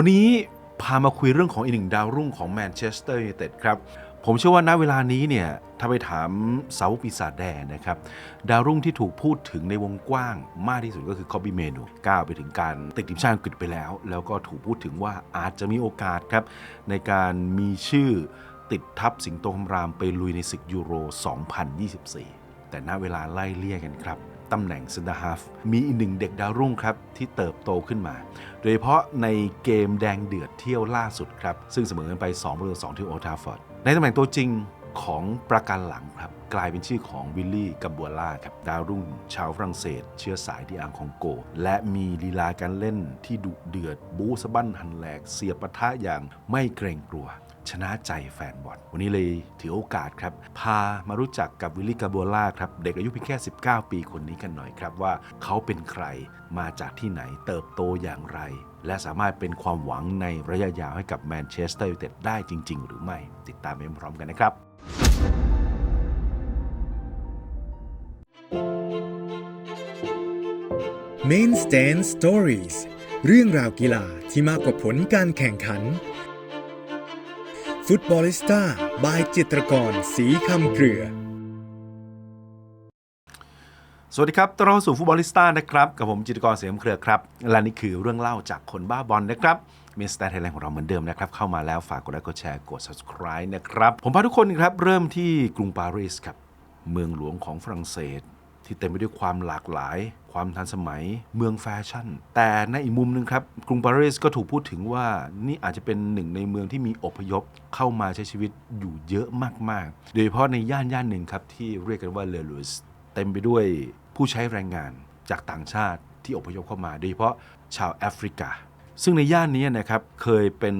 วันนี้พามาคุยเรื่องของอีกหนึ่งดาวรุ่งของแมนเชสเตอร์ยูไนเต็ดครับ ผมเชื่อว่าณเวลานี้เนี่ยถ้าไปถามสาวปีศาจแดงนะครับ ดาวรุ่งที่ถูกพูดถึงในวงกว้างมากที่สุดก็คือคอบบี้เมนูก้าวไปถึงการติดทีมชาติอังกฤษไปแล้ว แล้วก็ถูกพูดถึงว่าอาจจะมีโอกาสครับ ในการมีชื่อติดทับสิงโตคำรามไปลุยในศึกยูโร 2024 แต่ณเวลาไล่เลี่ยกันครับ ตำแหน่งเซนเตอร์ฮาฟมีอีกหนึ่งเด็กดาวรุ่งครับ ที่เติบโตขึ้นมา โดยเฉพาะในเกมแดงเดือดเที่ยวล่าสุดครับ ซึ่งเสมอกันไป2ประตู2ที่โอทราฟอร์ด ในตำแหน่งตัวจริงของประกันหลังครับ กลายเป็นชื่อของวิลลี่กัมบัวล่าครับ ดาวรุ่งชาวฝรั่งเศส เชื้อสายที่อังคองโก และมีลีลาการเล่นที่ดุเดือด บูสะบั้นหันแหลก เสียบปะทะอย่างไม่เกรงกลัว ชนะใจแฟนบอลวันนี้เลยถือโอกาสครับ พามารู้จักกับวิลลี่กาโบล่าครับเด็กอายุเพียงแค่ 19 ปีคนนี้กันหน่อยครับว่าเขาเป็นใครมาจากที่ไหนเติบโตอย่างไร และสามารถเป็นความหวังในระยะยาวให้กับแมนเชสเตอร์ยูไนเต็ดได้จริง ๆ หรือไม่ติดตามไปพร้อมกันนะครับ Main Stand Stories เรื่องราวกีฬาที่มากกว่าผลการแข่งขัน ฟุตบอลิสต้า บายจิตรกร สีคำเครือ สวัสดีครับต้อนรับสู่ฟุตบอลลิสต้านะครับ กับผมจิตรกรเสียมเครือครับ และนี่คือเรื่องเล่าจากคนบ้าบอลนะครับมีสแตทไทยแลนด์ของเราเหมือนเดิมนะครับ เข้ามาแล้วฝากกดไลค์กดแชร์กด subscribe นะครับ ผมพาทุกคนครับ เริ่มที่กรุงปารีสครับ เมืองหลวงของฝรั่งเศส ที่เต็มไปด้วยความหลากหลาย ความทันสมัย เมืองแฟชั่น แต่ในอีกมุมหนึงครับ กรุงปารีสก็ถูกพูดถึงว่านี่อาจจะเป็นหนึ่งในเมืองที่มีอพยพเข้ามาใช้ชีวิตอยู่เยอะมากๆ โดยเฉพาะในย่านย่านหนึ่งครับที่เรียกกันว่าเลอลูสเต็มไปด้วยผู้ใช้แรงงานจากต่างชาติที่อพยพเข้ามา โดยเฉพาะชาวแอฟริกา ซึ่งในย่านนี้นะครับเคยเป็น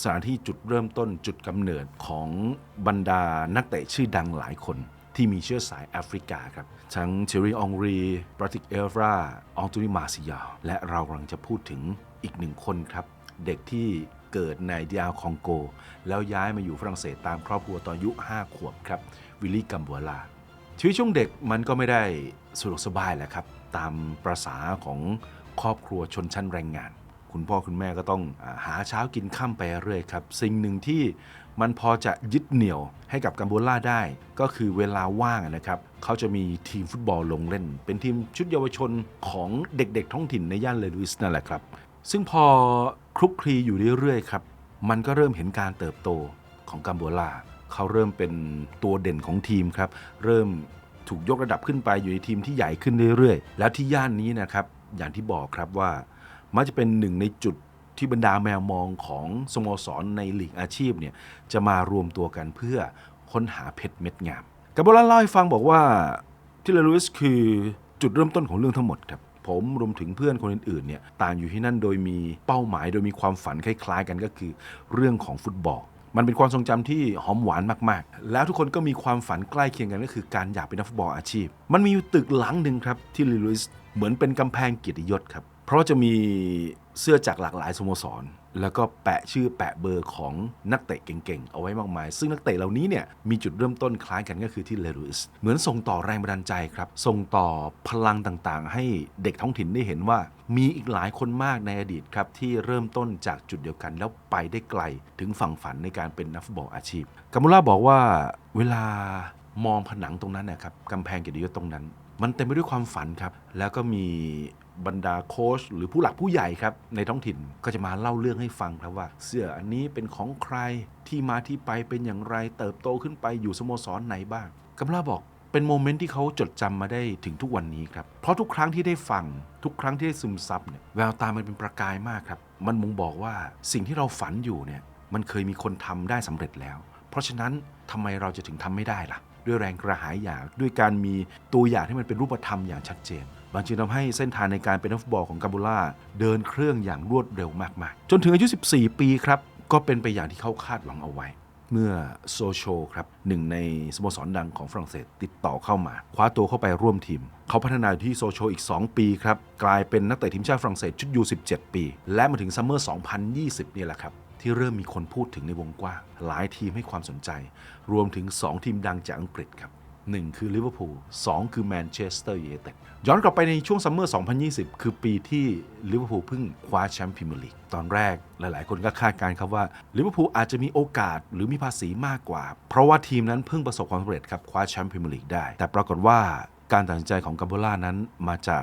สถานที่จุดเริ่มต้นจุดกำเนิดของบรรดานักเตะชื่อดังหลายคน ที่มีเชื้อสายแอฟริกาครับ ทั้งเทอรีองรีปราติกเอลฟราอองตูนิมาซิยา และเรากำลังจะพูดถึงอีกหนึ่งคนครับ เด็กที่เกิดในดิอาคองโก แล้วย้ายมาอยู่ฝรั่งเศสตามครอบครัวตอนอายุ 5 ขวบครับ วิลลี่กัมบัวลา ชีวิตช่วงเด็กมันก็ไม่ได้สะดวกสบายแหละครับ ตามประษาของครอบครัวชนชั้นแรงงาน คุณพ่อคุณแม่ก็ต้องหาเช้ากินข้ามไปเรื่อยครับ สิ่งหนึ่งที่ มันพอจะยึดเหนี่ยวให้กับกัมพูล่าได้ ก็คือเวลาว่างนะครับเขาจะมีทีมฟุตบอลลงเล่น เป็นทีมชุดเยาวชนของเด็กๆ ท้องถิ่นในย่านเลลุสนั่นแหละครับ ซึ่งพอคลุกคลีอยู่เรื่อยๆครับมันก็เริ่มเห็นการเติบโตของกัมโบลาเขาเริ่มเป็นตัวเด่นของทีมครับเริ่มถูกยกระดับขึ้นไปอยู่ในทีมที่ใหญ่ขึ้นเรื่อยๆ แล้วที่ย่านนี้นะครับอย่างที่บอกครับว่ามักจะเป็นหนึ่งในจุด ที่บรรดาแมวมองของสโมสรในลีกอาชีพเนี่ยจะมารวมตัวกันเพื่อค้นหาเพชรเม็ดงามกัมโบลาเล่าให้ฟังบอกว่าที่เลลุสคือจุดเริ่มต้นของเรื่องทั้งหมดครับผมรวมถึงเพื่อนคนอื่นๆเนี่ยต่างอยู่ที่นั่นโดยมีเป้าหมายโดยมีความฝันคล้ายๆ กันก็คือ เรื่องของฟุตบอล มันเป็นความทรงจำที่หอมหวานมากๆ แล้วทุกคนก็มีความฝันใกล้เคียงกันก็คือการอยากเป็นนักฟุตบอลอาชีพ มันมีอยู่ตึกหลังหนึ่งครับที่ลิลุสเหมือนเป็นกำแพงเกียรติยศครับเพราะจะมี เสื้อจากหลากหลายสโมสร แล้วก็แปะชื่อแปะเบอร์ของนักเตะเก่งๆ เอาไว้มากมาย ซึ่งนักเตะเหล่านี้เนี่ยมีจุดเริ่มต้นคล้ายกันก็คือที่เลรูสเหมือนส่งต่อแรงบันดาลใจครับ ส่งต่อพลังต่างๆ ให้เด็กท้องถิ่นได้เห็นว่า มีอีกหลายคนมากในอดีตครับ ที่เริ่มต้นจากจุดเดียวกัน แล้วไปได้ไกลถึงฝั่งฝันในการเป็นนักฟุตบอลอาชีพกามูล่าบอกว่าเวลามองผนังตรงนั้นนะครับกำแพงเกียรติยศตรงนั้น มันเต็มไปด้วยความฝันครับแล้วก็มี บรรดาโค้ชหรือผู้หลักผู้ใหญ่ครับในท้องถิ่นก็จะมาเล่าเรื่องให้ฟังครับว่า เสื้ออันนี้เป็นของใครที่มาที่ไปเป็นอย่างไรเติบโตขึ้นไปอยู่สโมสรไหนบ้างกัมลาบอกเป็นโมเมนต์ที่เขาจดจำมาได้ถึงทุกวันนี้ครับ เพราะทุกครั้งที่ได้ฟัง ทุกครั้งที่ได้ซึมซับเนี่ยแววตามันเป็นประกายมากครับ มันมุงบอกว่าสิ่งที่เราฝันอยู่เนี่ยมันเคยมีคนทำได้สำเร็จแล้ว เพราะฉะนั้นทำไมเราจะถึงทำไม่ได้ล่ะ ด้วยแรงกระหายอยากด้วยการมีตัวอย่างที่มันเป็นรูปธรรมอย่างชัดเจน บางจึงทำให้เส้นทางในการเป็นนักฟุตบอลของกัมบูล่าเดินเครื่องอย่างรวดเร็วมากๆ จนถึงอายุ 14 ปีครับ ก็เป็นไปอย่างที่เขาคาดหวังเอาไว้ เมื่อโซโชครับหนึ่งในสโมสรดังของฝรั่งเศสติดต่อเข้ามา คว้าตัวเข้าไปร่วมทีม เขาพัฒนาอยู่ที่โซโชอีก 2 ปีครับ กลายเป็นนักเตะทีมชาติฝรั่งเศสชุดยู17 ปี และมาถึงซัมเมอร์ 2020เนี่ยแหละครับที่เริ่มมีคนพูดถึงในวงกว้างหลายทีมให้ความสนใจ รวมถึง 2 ทีมดังจากอังกฤษครับ 1 คือลิเวอร์พูล2คือแมนเชสเตอร์ยูไนเต็ดย้อนกลับไปในช่วงซัมเมอร์ 2020 คือปีที่ลิเวอร์พูลเพิ่งคว้าแชมป์พรีเมียร์ลีกตอนแรกหลาย ๆ คนก็คาดการณ์ครับว่าลิเวอร์พูลอาจจะมีโอกาสหรือมีภาษีมากกว่า เพราะว่าทีมนั้นเพิ่งประสบความสำเร็จครับคว้าแชมป์พรีเมียร์ลีกได้ แต่ปรากฏว่าการตัดสินใจของกัมโบล่านั้นมาจาก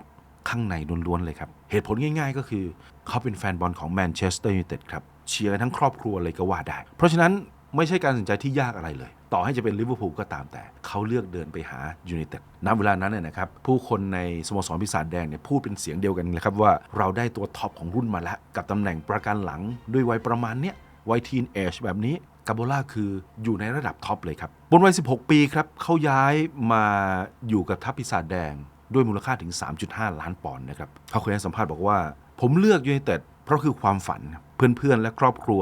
ข้างในล้วน ๆ เลยครับ เหตุผลง่าย ๆ ก็คือ เขาเป็นแฟนบอลของแมนเชสเตอร์ยูไนเต็ดครับเชียร์กันทั้งครอบครัวเลยก็ว่าได้ เพราะฉะนั้น ไม่ใช่การตัดสินใจที่ยากอะไรเลย ต่อให้จะเป็นลิเวอร์พูลก็ตามแต่ เขาเลือกเดินไปหายูไนเต็ดณเวลานั้นเนี่ยนะครับ ผู้คนในสโมสรพิศาจแดงเนี่ยพูดเป็นเสียงเดียวกันเลยครับว่าเราได้ตัวท็อปของรุ่นมาแล้ว กับตำแหน่งประกันหลังด้วยวัยประมาณเนี้ยวัยทีนเอจแบบนี้กาโบล่าคืออยู่ในระดับท็อปเลยครับ บนวัย 16 ปีครับเขาย้ายมาอยู่กับทัพพิศาจแดงด้วยมูลค่าถึง 3.5 ล้านปอนด์นะครับเขาเคยให้สัมภาษณ์บอกว่า ผมเลือกยูไนเต็ดเพราะคือความฝัน เพื่อนๆ และครอบครัว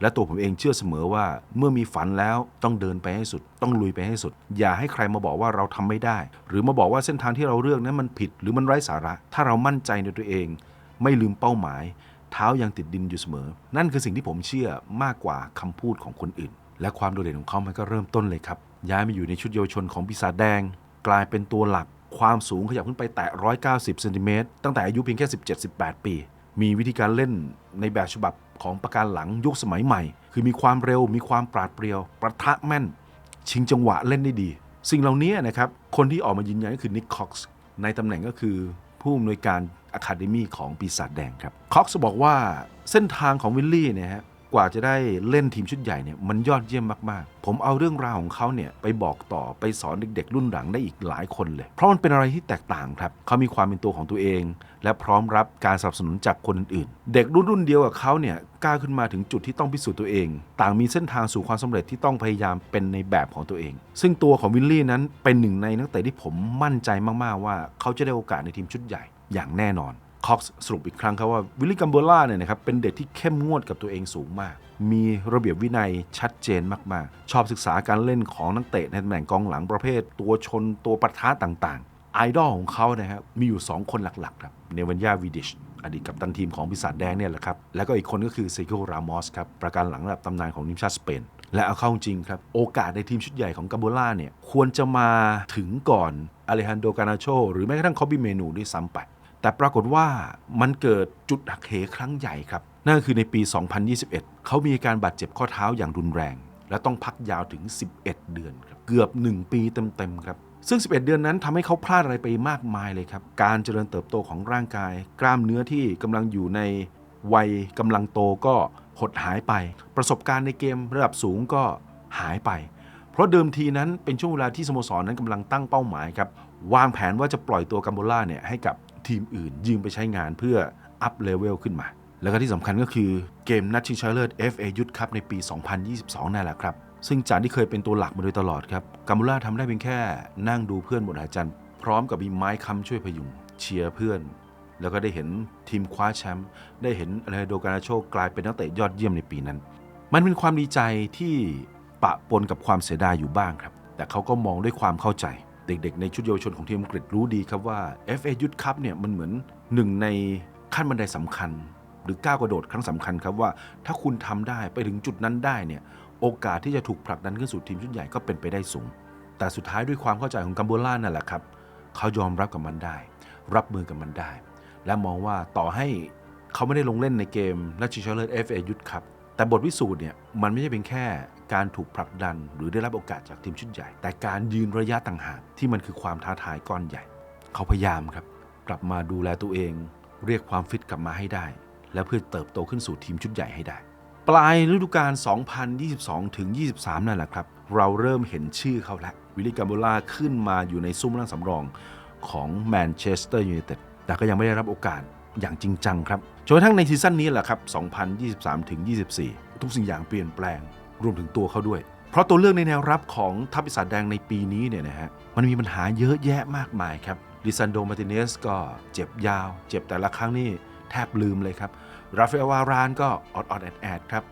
และตัวผมเองเชื่อเสมอว่าเมื่อมีฝันแล้วต้องเดินไปให้สุด ต้องลุยไปให้สุด อย่าให้ใครมาบอกว่าเราทำไม่ได้ หรือมาบอกว่าเส้นทางที่เราเลือกนั้นมันผิดหรือมันไร้สาระ ถ้าเรามั่นใจในตัวเอง ไม่ลืมเป้าหมาย เท้ายังติดดินอยู่เสมอ นั่นคือสิ่งที่ผมเชื่อมากกว่าคำพูดของคนอื่น และความโดดเด่นของเขามันก็เริ่มต้นเลยครับย้ายมาอยู่ในชุดเยาวชนของปีศาจแดง กลายเป็นตัวหลักความสูงขยับขึ้นไปแตะ190เซนติเมตรตั้งแต่อายุเพียงแค่17-18 ปี มีวิธีการเล่นในแบบฉบับของประการหลังยุคสมัยใหม่ คือมีความเร็วมีความปราดเปรียว ประทะแม่น ชิงจังหวะเล่นได้ดี สิ่งเหล่านี้นะครับ คนที่ออกมายืนยันก็คือนิกคอกซ์ในตำแหน่งก็คือผู้อำนวยการอะคาเดมีของปีศาจแดงครับคอกซ์บอกว่าเส้นทางของวิลลี่เนี่ยฮะ กว่าจะได้เล่นทีมชุดใหญ่เนี่ยมันยอดเยี่ยมมากๆ ผมเอาเรื่องราวของเขาเนี่ยไปบอกต่อไปสอนเด็กๆ รุ่นหลังได้อีกหลายคนเลย เพราะมันเป็นอะไรที่แตกต่างครับเขามีความเป็นตัวของตัวเอง และพร้อมรับการสนับสนุนจากคนอื่นๆ เด็กรุ่นรุ่นเดียวกับเขาเนี่ยก้าวขึ้นมาถึงจุดที่ต้องพิสูจน์ตัวเอง ต่างมีเส้นทางสู่ความสำเร็จที่ต้องพยายามเป็นในแบบของตัวเอง ซึ่งตัวของวิลลี่นั้นเป็นหนึ่งในนักเตะที่ผมมั่นใจมากๆว่า เขาจะได้โอกาสในทีมชุดใหญ่อย่างแน่นอน คอกสรุปอีกครั้งครับว่าวิลลี่กัมโบล่าเนี่ยนะครับเป็นเด็กที่เข้มงวดกับตัวเองสูงมาก มีระเบียบวินัยชัดเจนมากๆ ชอบศึกษาการเล่นของนักเตะในตำแหน่งกองหลังประเภท ตัวชนตัวปะทะต่างๆ ไอดอลของเขานะครับมีอยู่ 2 คนหลักๆครับเนวันยาวิดิชอดีตกัปตันทีมของปีศาจแดงเนี่ยแหละครับ แล้วก็อีกคนก็คือเซโกรามอสครับ ประการหลังระดับตำนานของทีมชาติสเปน และเอาเข้าจริงครับ โอกาสในทีมชุดใหญ่ของกัมโบล่าเนี่ย ควรจะมาถึงก่อนอเลฮันโดกานาโชหรือแม้กระทั่งคอบบิเมนูด้วยซ้ำไป แต่ปรากฏว่ามันเกิดจุดหักเหครั้งใหญ่ครับ นั่นก็คือในปี 2021 เขามีอาการบาดเจ็บข้อเท้าอย่างรุนแรง และต้องพักยาวถึง 11 เดือนครับเกือบ 1 ปีเต็มๆครับซึ่ง 11 เดือนนั้นทำให้เขาพลาดอะไรไปมากมายเลยครับ การเจริญเติบโตของร่างกาย กล้ามเนื้อที่กำลังอยู่ในวัยกำลังโตก็หดหายไป ประสบการณ์ในเกมระดับสูงก็หายไป เพราะเดิมทีนั้นเป็นช่วงเวลาที่สโมสรนั้นกำลังตั้งเป้าหมายครับ วางแผนว่าจะปล่อยตัวกัมโบล่าเนี่ยให้กับ ทีมอื่น ยืมไปใช้งานเพื่ออัพเลเวลขึ้นมา แล้วก็ที่สำคัญก็คือเกมนัดชิงชนะเลิศ FA ยุทธคัพในปี 2022 นั่นแหละครับ ซึ่งจากที่เคยเป็นตัวหลักมาโดยตลอดครับกัมโบล่าทำได้เพียงแค่นั่งดูเพื่อนบนหาจันทร์พร้อมกับมีไม้ค้ำช่วยพยุงเชียร์เพื่อน แล้วก็ได้เห็นทีมคว้าแชมป์ได้เห็นอเลโดกานาโชกลายเป็นนักเตะยอดเยี่ยมในปีนั้น มันเป็นความดีใจที่ปะปนกับความเสียดายอยู่บ้างครับ แต่เขาก็มองด้วยความเข้าใจ เด็กๆ ในชุดเยาวชนของทีมอังกฤษรู้ดีครับว่า FA ยุทธคัพเนี่ยมันเหมือนหนึ่งในขั้นบันไดสำคัญ หรือก้าวกระโดดครั้งสำคัญครับว่า ถ้าคุณทำได้ไปถึงจุดนั้นได้เนี่ยโอกาสที่จะถูกผลักดันขึ้นสู่ทีมชุดใหญ่ก็เป็นไปได้สูง แต่สุดท้ายด้วยความเข้าใจของกัมโบล่านั่นแหละครับเขายอมรับกับมันได้ รับมือกับมันได้ และมองว่าต่อให้เขาไม่ได้ลงเล่นในเกมและชิงชนะเลิศ FA ยุทธคัพแต่บทพิสูจน์เนี่ยมันไม่ใช่เป็นแค่ การถูกผลักดันหรือได้รับโอกาสจากทีมชุดใหญ่ แต่การยืนระยะต่างหากที่มันคือความท้าทายก้อนใหญ่ เขาพยายามครับ กลับมาดูแลตัวเอง เรียกความฟิตกลับมาให้ได้ และเพื่อเติบโตขึ้นสู่ทีมชุดใหญ่ให้ได้ ปลายฤดูกาล 2022 ถึง 23 นั่นแหละครับ เราเริ่มเห็นชื่อเขาแล้ววิลลี่กัมโบล่าขึ้นมาอยู่ในซุ้มนั่งสำรองของแมนเชสเตอร์ยูไนเต็ดแต่ก็ยังไม่ได้รับโอกาสอย่างจริงจังครับจนกระทั่งในซีซั่นนี้แหละครับ 2023 ถึง 24 ทุกสิ่งอย่างเปลี่ยนแปลง รวมถึงตัวเขาด้วย เพราะตัวเลือกในแนวรับของทัพปีศาจแดงในปีนี้เนี่ยนะฮะมันมีปัญหาเยอะแยะมากมายครับลิซันโดมาติเนสก็เจ็บยาว เจ็บแต่ละครั้งนี่แทบลืมเลยครับราฟาเอลวารานก็ออดออดแอดแอดครับ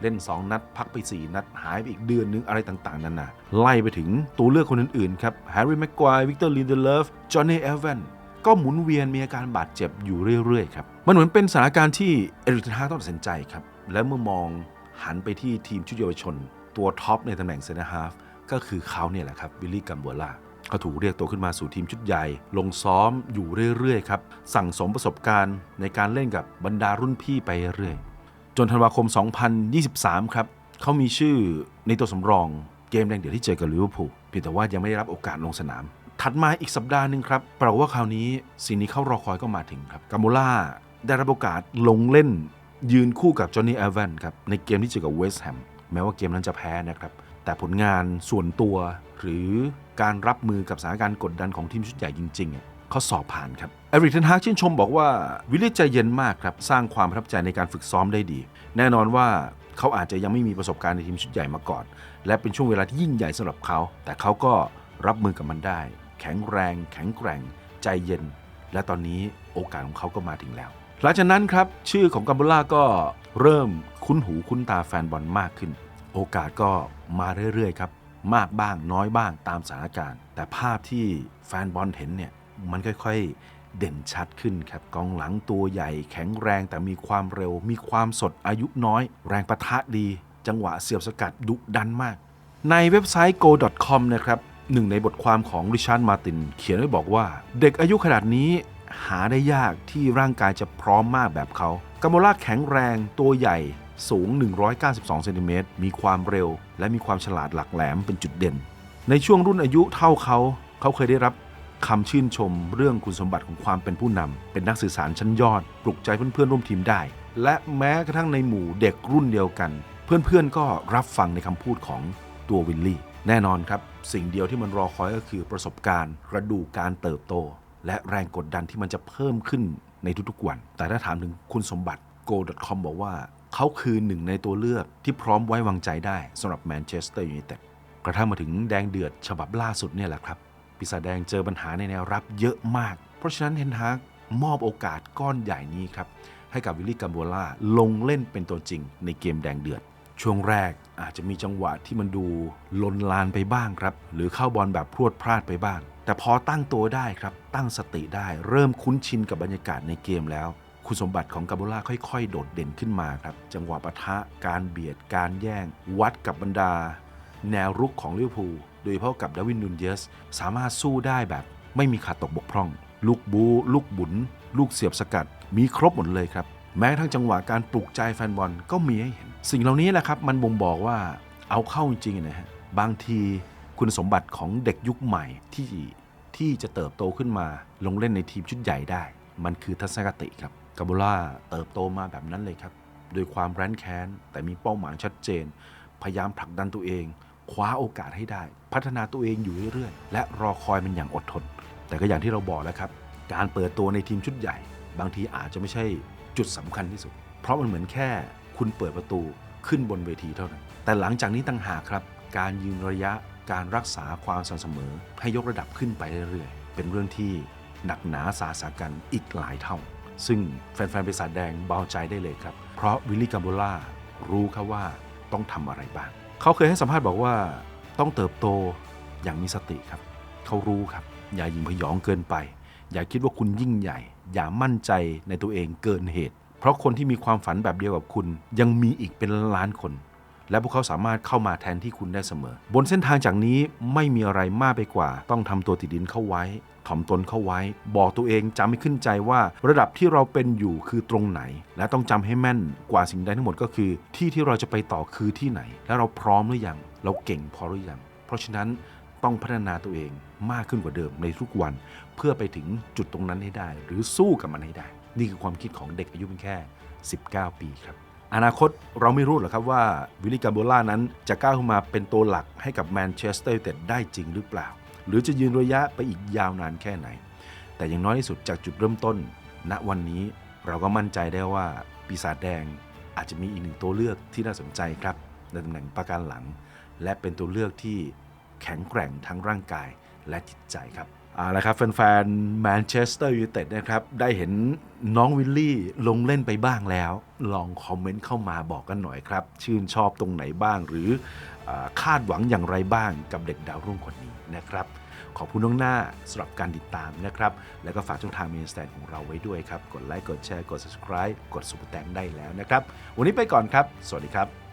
เล่น 2 นัด พักไป 4 นัด หายไปอีกเดือนนึง อะไรต่างๆนานาไล่ไปถึงตัวเลือกคนอื่น ๆ ครับแฮร์รี่แม็กควายวิกเตอร์ลินเดเลฟจอห์นนี่เอลเวนก็หมุนเวียนมีอาการบาดเจ็บอยู่เรื่อย ๆ ครับ มันเหมือนเป็นสถานการณ์ที่เอริกเทนฮาต้องตัดสินใจครับ และเมื่อมอง หันไปที่ทีมชุดเยาวชน ตัวท็อปในตำแหน่งเซนเตอร์ฮาฟก็คือเขาเนี่ยแหละครับวิลลี่กัมบัวล่าเขาถูกเรียกตัวขึ้นมาสู่ทีมชุดใหญ่ ลงซ้อมอยู่เรื่อยๆครับ สั่งสมประสบการณ์ในการเล่นกับบรรดารุ่นพี่ไปเรื่อย จนธันวาคม 2023 ครับเขามีชื่อในตัวสำรองเกมแดงเดือดที่เจอกับลิเวอร์พูลเพียงแต่ว่ายังไม่ได้รับโอกาสลงสนาม ถัดมาอีกสัปดาห์หนึ่งครับปรากฏว่าคราวนี้สิ่งนี้เข้ารอคอยก็มาถึงครับกาโมล่าได้รับโอกาสลงเล่น ยืนคู่กับจอห์นนี่เอเวนครับในเกมที่เจอกับเวสต์แฮมแม้ว่าเกมนั้นจะแพ้นะครับ แต่ผลงานส่วนตัวหรือการรับมือกับสถานการณ์กดดันของทีมชุดใหญ่จริงๆอะเขาสอบผ่านครับเอริกเทนฮากชื่นชมบอกว่าวิลลี่ใจเย็นมากครับ สร้างความประทับใจในการฝึกซ้อมได้ดี แน่นอนว่าเขาอาจจะยังไม่มีประสบการณ์ในทีมชุดใหญ่มาก่อน และเป็นช่วงเวลาที่ยิ่งใหญ่สำหรับเขา แต่เขาก็รับมือกับมันได้ แข็งแรง แข็งแกร่ง ใจเย็น และตอนนี้โอกาสของเขาก็มาถึงแล้ว หลังจากนั้นครับชื่อของกัมบูล่าก็เริ่มคุ้นหูคุ้นตาแฟนบอลมากขึ้น โอกาสก็มาเรื่อยๆครับมากบ้างน้อยบ้างตามสถานการณ์ แต่ภาพที่แฟนบอลเห็นเนี่ยมันค่อยๆเด่นชัดขึ้นครับกองหลังตัวใหญ่ แข็งแรงแต่มีความเร็ว มีความสดอายุน้อย แรงประทะดี จังหวะเสียบสกัดดุดันมาก ในเว็บไซต์ go.com นะครับหนึ่งในบทความของริชาร์ดมาติน เขียนไว้บอกว่า เด็กอายุขนาดนี้ หาได้ยากที่ร่างกายจะพร้อมมากแบบเขากาโมล่าแข็งแรงตัวใหญ่สูง 192เซนติเมตรมีความเร็ว และมีความฉลาดหลักแหลมเป็นจุดเด่น ในช่วงรุ่นอายุเท่าเขา เขาเคยได้รับคำชื่นชมเรื่องคุณสมบัติของความเป็นผู้นำเป็นนักสื่อสารชั้นยอด ปลุกใจเพื่อนๆร่วมทีมได้ และแม้กระทั่งในหมู่เด็กรุ่นเดียวกัน เพื่อนๆก็รับฟังในคำพูดของตัววิลลี่ แน่นอนครับ สิ่งเดียวที่มันรอคอยก็คือประสบการณ์กระดูกการเติบโต และแรงกดดันที่มันจะเพิ่มขึ้นในทุกๆวัน แต่ถ้าถามถึงคุณสมบัติ go.com บอกว่า เขาคือหนึ่งในตัวเลือกที่พร้อมไว้วางใจได้สำหรับแมนเชสเตอร์ยูไนเต็ดกระทั่งมาถึงแดงเดือดฉบับล่าสุดเนี่ยแหละครับปีศาจแดงเจอปัญหาในแนวรับเยอะมาก เพราะฉะนั้นเทนฮากมอบโอกาสก้อนใหญ่นี้ครับให้กับวิลลี่กัมโบล่าลงเล่นเป็นตัวจริงในเกมแดงเดือด ช่วงแรกอาจจะมีจังหวะที่มันดูลนลานไปบ้างครับ หรือเข้าบอลแบบพรวดพลาดไปบ้าง แต่พอตั้งตัวได้ครับตั้งสติได้เริ่มคุ้นชินกับบรรยากาศในเกมแล้ว คุณสมบัติของกาโบล่าค่อยๆ โดดเด่นขึ้นมาครับ จังหวะปะทะการเบียดการแย่ง วัดกับบรรดา แนวรุกของลิเวอร์พูลโดยเฉพาะกับดาวินนูนเยส สามารถสู้ได้แบบ ไม่มีขาดตกบกพร่อง ลูกบูลูกบุนลูกเสียบสกัด มีครบหมดเลยครับแม้ทั้งจังหวะการปลุกใจแฟนบอลก็มีให้เห็น สิ่งเหล่านี้แหละครับ มันบ่งบอกว่าเอาเข้าจริงๆนะฮะบางที คุณสมบัติของเด็กยุคใหม่ที่ที่จะเติบโตขึ้นมาลงเล่นในทีมชุดใหญ่ได้ มันคือทัศนคติครับกาโบล่าเติบโตมาแบบนั้นเลยครับ โดยความแร้นแค้น แต่มีเป้าหมายชัดเจน พยายามผลักดันตัวเอง คว้าโอกาสให้ได้ พัฒนาตัวเองอยู่เรื่อยๆ และรอคอยมันอย่างอดทน แต่ก็อย่างที่เราบอกแล้วครับ การเปิดตัวในทีมชุดใหญ่ บางทีอาจจะไม่ใช่จุดสำคัญที่สุด เพราะมันเหมือนแค่ คุณเปิดประตูขึ้นบนเวทีเท่านั้น แต่หลังจากนี้ต่างหากครับ การยืนระยะ การรักษาความสม่ำเสมอให้ยกระดับขึ้นไปเรื่อยๆ เป็นเรื่องที่หนักหนาสาสากันอีกหลายเท่า ซึ่งแฟนๆปีศาจแดงเบาใจได้เลยครับ เพราะวิลลี่กัมโบล่ารู้ครับว่าต้องทำอะไรบ้าง เขาเคยให้สัมภาษณ์บอกว่าต้องเติบโตอย่างมีสติครับ เขารู้ครับ อย่ายิงพยองเกินไป อย่าคิดว่าคุณยิ่งใหญ่ อย่ามั่นใจในตัวเองเกินเหตุ เพราะคนที่มีความฝันแบบเดียวกับคุณ ยังมีอีกเป็นล้านคน และพวกเขาสามารถเข้ามาแทนที่คุณได้เสมอ บนเส้นทางจากนี้ไม่มีอะไรมากไปกว่า ต้องทำตัวติดดินเข้าไว้ถ่อมตนเข้าไว้ บอกตัวเองจำให้ขึ้นใจว่า ระดับที่เราเป็นอยู่คือตรงไหน และต้องจำให้แม่นกว่าสิ่งใดทั้งหมดก็คือ ที่ที่เราจะไปต่อคือที่ไหน และเราพร้อมหรือยังเราเก่งพอหรือยังเพราะฉะนั้นต้องพัฒนาตัวเองมากขึ้นกว่าเดิมในทุกวัน เพื่อไปถึงจุดตรงนั้นให้ได้ หรือสู้กับมันให้ได้ นี่คือความคิดของเด็กอายุเพียงแค่ 19 ปีครับ อนาคตเราไม่รู้หรอกครับว่าวิลลี่กาโบล่านั้นจะก้าวขึ้นมาเป็นตัวหลักให้กับแมนเชสเตอร์ยูไนเต็ดได้จริงหรือเปล่า หรือจะยืนระยะไปอีกยาวนานแค่ไหน แต่อย่างน้อยที่สุดจากจุดเริ่มต้น ณวันนี้เราก็มั่นใจได้ว่าปีศาจแดงอาจจะมีอีกหนึ่งตัวเลือกที่น่าสนใจครับในตำแหน่งประการหลัง และเป็นตัวเลือกที่แข็งแกร่งทั้งร่างกายและจิตใจครับ เอาละครับแฟนๆแมนเชสเตอร์ยูไนเต็ดนะครับ ได้เห็นน้องวิลลี่ลงเล่นไปบ้างแล้ว ลองคอมเมนต์เข้ามาบอกกันหน่อยครับ ชื่นชอบตรงไหนบ้าง หรือคาดหวังอย่างไรบ้างกับเด็กดาวรุ่งคนนี้นะครับ ขอบคุณน้องหน้าสำหรับการติดตามนะครับ แล้วก็ฝากช่องทางมีนสแตนของเราไว้ด้วยครับ กดไลค์กดแชร์กด subscribe กดสุปแตงได้แล้วนะครับ วันนี้ไปก่อนครับ สวัสดีครับ